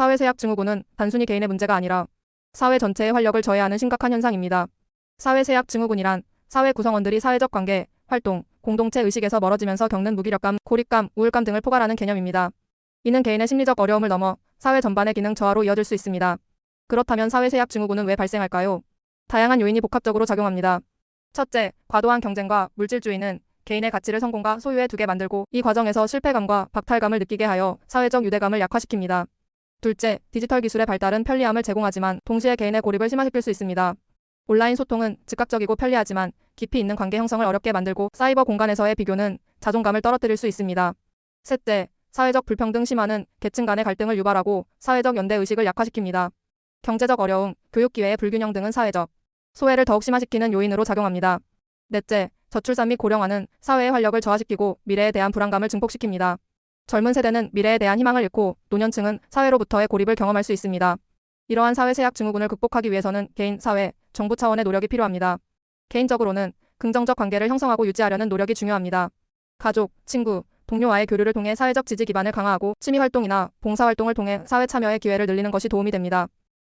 사회세약증후군은 단순히 개인의 문제가 아니라 사회 전체의 활력을 저해하는 심각한 현상입니다. 사회세약증후군이란 사회 구성원들이 사회적 관계, 활동, 공동체 의식에서 멀어지면서 겪는 무기력감, 고립감, 우울감 등을 포괄하는 개념입니다. 이는 개인의 심리적 어려움을 넘어 사회 전반의 기능 저하로 이어질 수 있습니다. 그렇다면 사회세약증후군은 왜 발생할까요? 다양한 요인이 복합적으로 작용합니다. 첫째, 과도한 경쟁과 물질주의는 개인의 가치를 성공과 소유에 두게 만들고 이 과정에서 실패감과 박탈감을 느끼게 하여 사회적 유대감을 약화시킵니다. 둘째, 디지털 기술의 발달은 편리함을 제공하지만 동시에 개인의 고립을 심화시킬 수 있습니다. 온라인 소통은 즉각적이고 편리하지만 깊이 있는 관계 형성을 어렵게 만들고 사이버 공간에서의 비교는 자존감을 떨어뜨릴 수 있습니다. 셋째, 사회적 불평등 심화는 계층 간의 갈등을 유발하고 사회적 연대 의식을 약화시킵니다. 경제적 어려움, 교육 기회의 불균형 등은 사회적 소외를 더욱 심화시키는 요인으로 작용합니다. 넷째, 저출산 및 고령화는 사회의 활력을 저하시키고 미래에 대한 불안감을 증폭시킵니다. 젊은 세대는 미래에 대한 희망을 잃고 노년층은 사회로부터의 고립을 경험할 수 있습니다. 이러한 사회 세약 증후군을 극복하기 위해서는 개인, 사회, 정부 차원의 노력이 필요합니다. 개인적으로는 긍정적 관계를 형성하고 유지하려는 노력이 중요합니다. 가족, 친구, 동료와의 교류를 통해 사회적 지지 기반을 강화하고 취미 활동이나 봉사 활동을 통해 사회 참여의 기회를 늘리는 것이 도움이 됩니다.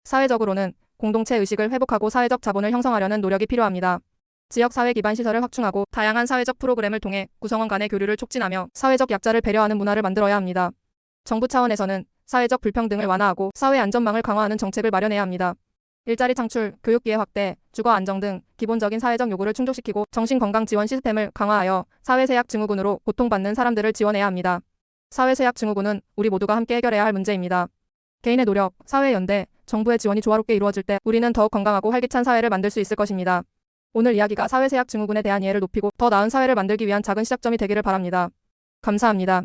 사회적으로는 공동체 의식을 회복하고 사회적 자본을 형성하려는 노력이 필요합니다. 지역 사회 기반 시설을 확충하고 다양한 사회적 프로그램을 통해 구성원 간의 교류를 촉진하며 사회적 약자를 배려하는 문화를 만들어야 합니다. 정부 차원에서는 사회적 불평등을 완화하고 사회 안전망을 강화하는 정책을 마련해야 합니다. 일자리 창출, 교육 기회 확대, 주거 안정 등 기본적인 사회적 요구를 충족시키고 정신건강 지원 시스템을 강화하여 사회세약 증후군으로 고통받는 사람들을 지원해야 합니다. 사회세약 증후군은 우리 모두가 함께 해결해야 할 문제입니다. 개인의 노력, 사회 연대, 정부의 지원이 조화롭게 이루어질 때 우리는 더욱 건강하고 활기찬 사회를 만들 수 있을 것입니다. 오늘 이야기가 사회세약 증후군에 대한 이해를 높이고 더 나은 사회를 만들기 위한 작은 시작점이 되기를 바랍니다. 감사합니다.